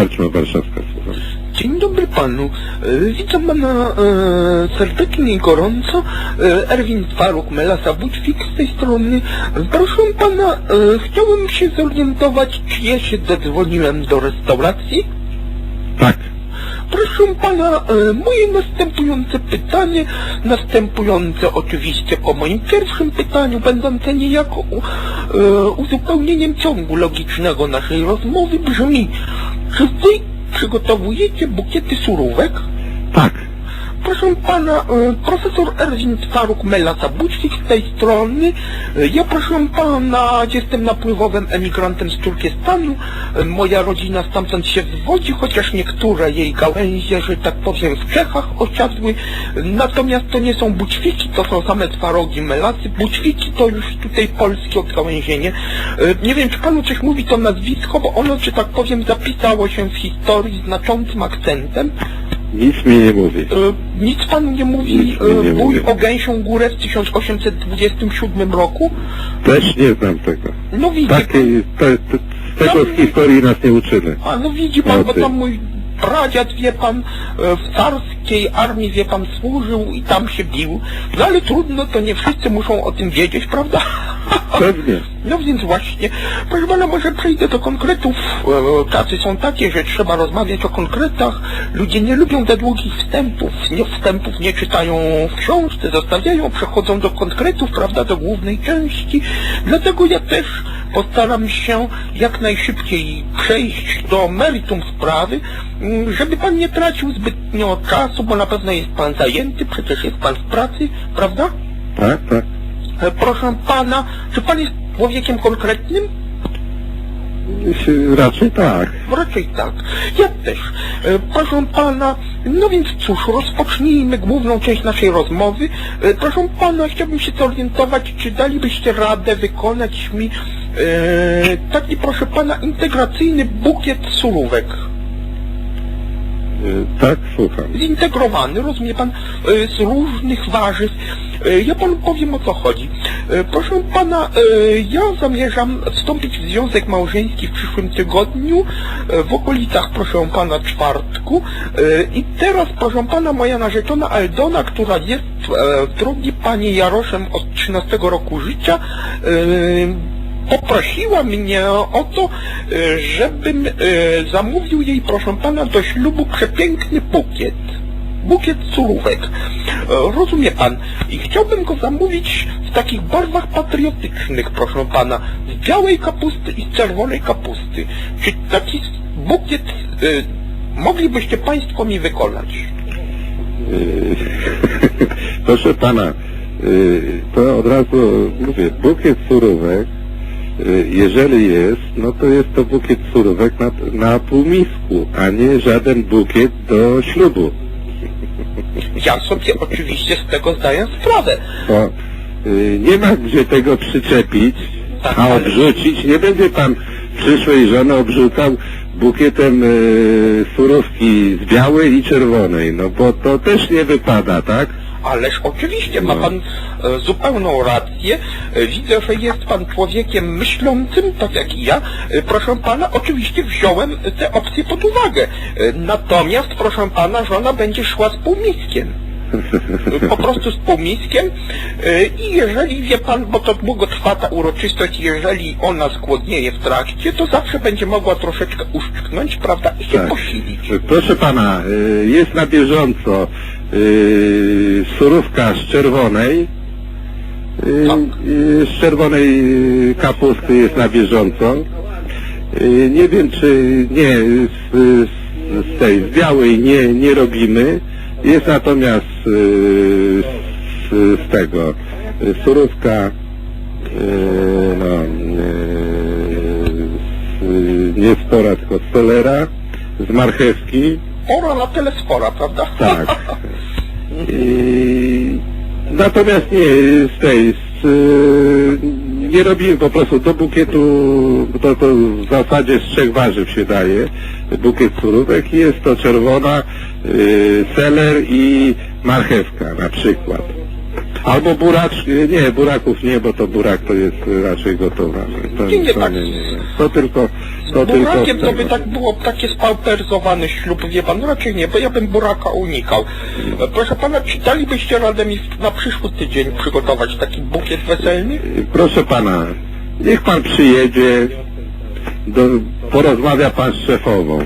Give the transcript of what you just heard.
Karczma Warszawska, słucham. Dzień dobry panu. E, Witam pana e, serdecznie i gorąco. E, Erwin Faruk, Melasa Buczwik z tej strony. Proszę pana, e, chciałem się zorientować, czy ja się dodzwoniłem do restauracji? Tak. Proszę pana, e, moje następujące pytanie, następujące oczywiście po moim pierwszym pytaniu, będące niejako e, uzupełnieniem ciągu logicznego naszej rozmowy brzmi, wy przygotowujecie bukiety surówek? Tak. Proszę pana, e, profesor Erwin Faruk Melasa Bucznik z tej strony. E, Ja proszę pana, jestem napływowym emigrantem z Turkestanu. E, Moja rodzina stamtąd się wywodzi, chociaż niektóre jej gałęzie, że tak powiem, w Czechach osiadły. Natomiast to nie są bućwiki, to są same twarogi Melasy. Bućwiki to już tutaj polskie odgałęzienie. Nie wiem, czy panu coś mówi to nazwisko, bo ono, że tak powiem, zapisało się w historii znaczącym akcentem. Nic mi nie mówi. E, Nic panu nie mówi Nic mi nie e, bój o Gęsią Górę w 1827 roku? Też nie znam tego. No widzi pan, Takiej, z tego z historii nas nie uczymy. a no widzi pan, O, bo ty. tam mój pradziad, wie pan, e, w carskiej armii, wie pan, służył i tam się bił. No ale trudno, to nie wszyscy muszą o tym wiedzieć, prawda? Pewnie. No więc właśnie, proszę pana, może przejdę do konkretów. E, Czasy są takie, że trzeba rozmawiać o konkretach. Ludzie nie lubią za długich wstępów. Nie, wstępów nie czytają w książce, zostawiają, przechodzą do konkretów, prawda, do głównej części. Dlatego ja też postaram się jak najszybciej przejść do meritum sprawy, m, żeby pan nie tracił zbytnio czasu, bo na pewno jest pan zajęty, przecież jest pan w pracy, prawda? Tak, tak. E, Proszę pana, czy pan jest człowiekiem konkretnym? Raczej tak. Raczej tak. Ja też. E, Proszę pana, no więc cóż, rozpocznijmy główną część naszej rozmowy. E, Proszę pana, chciałbym się zorientować, czy dalibyście radę wykonać mi e, taki, proszę pana, integracyjny bukiet surówek. Y, Tak, słucham. zintegrowany, rozumie pan, e, z różnych warzyw. E, Ja panu powiem o co chodzi. E, Proszę pana, e, ja zamierzam wstąpić w związek małżeński w przyszłym tygodniu, e, w okolicach, proszę pana, czwartku. E, I teraz, proszę pana, moja narzeczona Aldona, która jest e, drogi pani Jaroszem od 13 roku życia, e, poprosiła mnie o to, e, żebym e, zamówił jej, proszę pana, do ślubu przepiękny bukiet. Bukiet surówek. E, Rozumie pan. I chciałbym go zamówić w takich barwach patriotycznych, proszę pana. Z białej kapusty i z czerwonej kapusty. Czy taki bukiet moglibyście państwo mi wykonać? Proszę pana, to od razu mówię, bukiet surówek, jeżeli jest, no to jest to bukiet surówek na, na półmisku, a nie żaden bukiet do ślubu. Ja sobie oczywiście z tego zdaję sprawę. Bo y, nie ma gdzie tego przyczepić, Tak, a obrzucić. Nie będzie pan przyszłej żony obrzucał bukietem y, surówki z białej i czerwonej, no bo to też nie wypada, tak? Ależ oczywiście ma No. pan e, zupełną rację. E, widzę, że jest pan człowiekiem myślącym, tak jak i ja. E, proszę pana, oczywiście wziąłem te opcje pod uwagę. E, natomiast, proszę pana, żona będzie szła z półmiskiem. Po prostu z półmiskiem. I jeżeli wie pan, bo to długo trwa ta uroczystość, jeżeli ona skłodnieje w trakcie, to zawsze będzie mogła troszeczkę uszczknąć, prawda, i się Tak. posilić. Proszę pana, jest na bieżąco surówka z czerwonej, z czerwonej y, kapusty jest na bieżąco. Y, Nie wiem czy nie, z, z, tej, z białej nie, nie robimy. Jest natomiast y, z, z tego, y, surówka y, no, y, z, nie spora, tylko z selera, z marchewki, Pora na tyle spora, prawda? tak. I, natomiast nie z tej, z, y, nie robimy po prostu do bukietu, to, to w zasadzie z trzech warzyw się daje, bukiet surówek i jest to czerwona, y, seler i marchewka na przykład. Albo buracz, nie, buraków nie, bo to burak to jest raczej gotowany. To, Nie, to, nie, nie, nie. to tylko tylko burakiem to by tak było taki spauperyzowany ślub, wie pan, raczej nie, bo ja bym buraka unikał. Proszę pana, czy dalibyście radę mi na przyszły tydzień przygotować taki bukiet weselny? Proszę pana, niech pan przyjedzie, do, porozmawia pan z szefową.